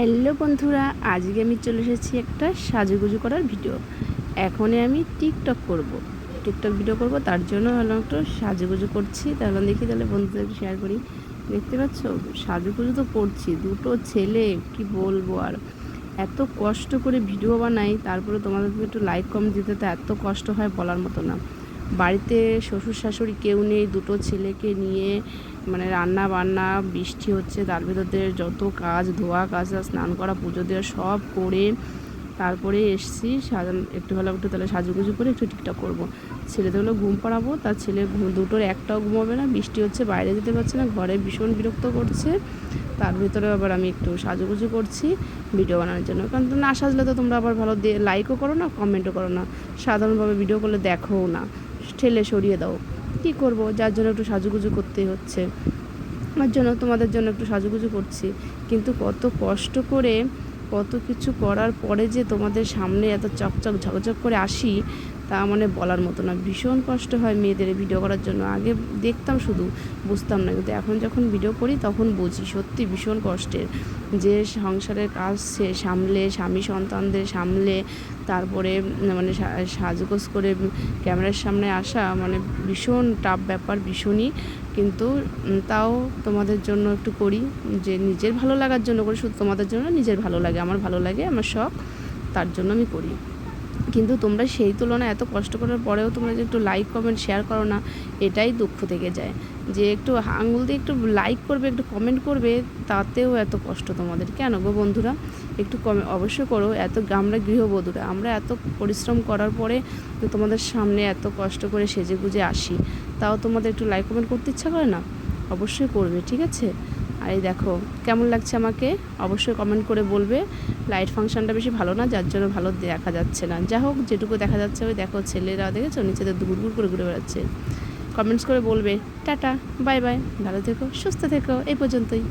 Hello বন্ধুরা, আজকে আমি চলে এসেছি একটা সাজুগুজু করার ভিডিও। এখনই আমি টিকটক করব। টিকটক ভিডিও করব, তার জন্য হলাম একটু সাজুগুজু করছি। তাহলে দেখি তাহলে বন্ধুদেরকে শেয়ার করি। দেখতে পাচ্ছ? সাজুগুজু তো করছি, দুটো ছেলে, কি বলব আর। এত কষ্ট করে ভিডিও বানাই, তারপরে তোমাদেরকে একটু লাইক কম দিতে তো এত কষ্ট হয় বলার মতো না। বাড়িতে শ্বশুর শাশুড়ি কেউ নেই, দুটো ছেলেকে নিয়ে মানে রান্না বান্না, বৃষ্টি হচ্ছে, তার ভেতরতে যত কাজ, ধোয়া কাচা স্নান করা, পুজো দেওয়া সব করে তারপরে এসছি, সাজান, একটু ভালো একটু তাহলে সাজুগুজু করে একটু টিকটক করব। ছেলেদেরগুলো ঘুম পাড়াবো, তার ছেলে দুটোর একটাও ঘুমাবে না, বৃষ্টি হচ্ছে, বাইরে যেতে পারছে না, ঘরে ভীষণ বিরক্ত করছে, তার ভিতরে আবার আমি একটু সাজুগুজু করছি, ভিডিও বানানোর জন্য। কারণ না সাজলে তো তোমরা আবার ভালো লাইকও করো না কমেন্টও করো না, সাধারণভাবে ভিডিও করলে দেখোও না। ঠেলে সরিয়ে দাও। কি করব? যার জন্য একটু সাজুগুজু করতেই হচ্ছে। আমার জন্য, তোমাদের জন্য একটু সাজুগুজু করছি। কিন্তু কত কষ্ট করে, কত কিছু করার পরে যে তোমাদের সামনে এত চকচক ঝকঝক করে আসি তা মানে বলার মতো না। ভীষণ কষ্ট হয় মেয়েদের ভিডিও করার জন্য। আগে দেখতাম শুধু, বুঝতাম না। কিন্তু এখন যখন ভিডিও করি, তখন বুঝি সত্যি ভীষণ কষ্টের। যে সংসারের কাজ সে সামলে, স্বামী সন্তানদের সামলে, তারপরে মানে সাজগোজ করে ক্যামেরার সামনে আসা মানে ভীষণ টাফ ব্যাপার, ভীষণই। কিন্তু তাও তোমাদের জন্য একটু করি, যে নিজের ভালো লাগার জন্য করি, শুধু তোমাদের জন্য নিজের ভালো লাগে, আমার ভালো লাগে, আমার শখ, তার জন্য আমি করি। কিন্তু তোমরা সেই তুলনায় এত কষ্ট করার পরেও তোমরা যে একটু লাইক কমেন্ট শেয়ার করো না, এটাই দুঃখ থেকে যায়। যে একটু আঙুল দিয়ে একটু লাইক করবে, একটু কমেন্ট করবে, তাতেও এত কষ্ট তোমাদের। কেন গো বন্ধুরা? একটু কমে অবশ্যই করো, এত আমরা গৃহবধূরা, আমরা এত পরিশ্রম করার পরে তোমাদের সামনে এত কষ্ট করে সেজে গুজে আসি, তাও তোমাদের একটু লাইক কমেন্ট করতে ইচ্ছা করে না? অবশ্যই করবে, ঠিক আছে? আর এই দেখো, কেমন লাগছে আমাকে? অবশ্যই কমেন্ট করে বলবে। লাইট ফাংশনটা বেশি ভালো না, যার জন্য ভালো দেখা যাচ্ছে না। যা হোক, যেটুকু দেখা যাচ্ছে ওই দেখো, ছেলেরা দেখেছ? নিচেদের দুগুর করে ঘুরে বেড়াচ্ছে। কমেন্টস করে বলবে, টাটা বাই বাই ভালো থেকো, সুস্থ থেকো, এই পর্যন্তই।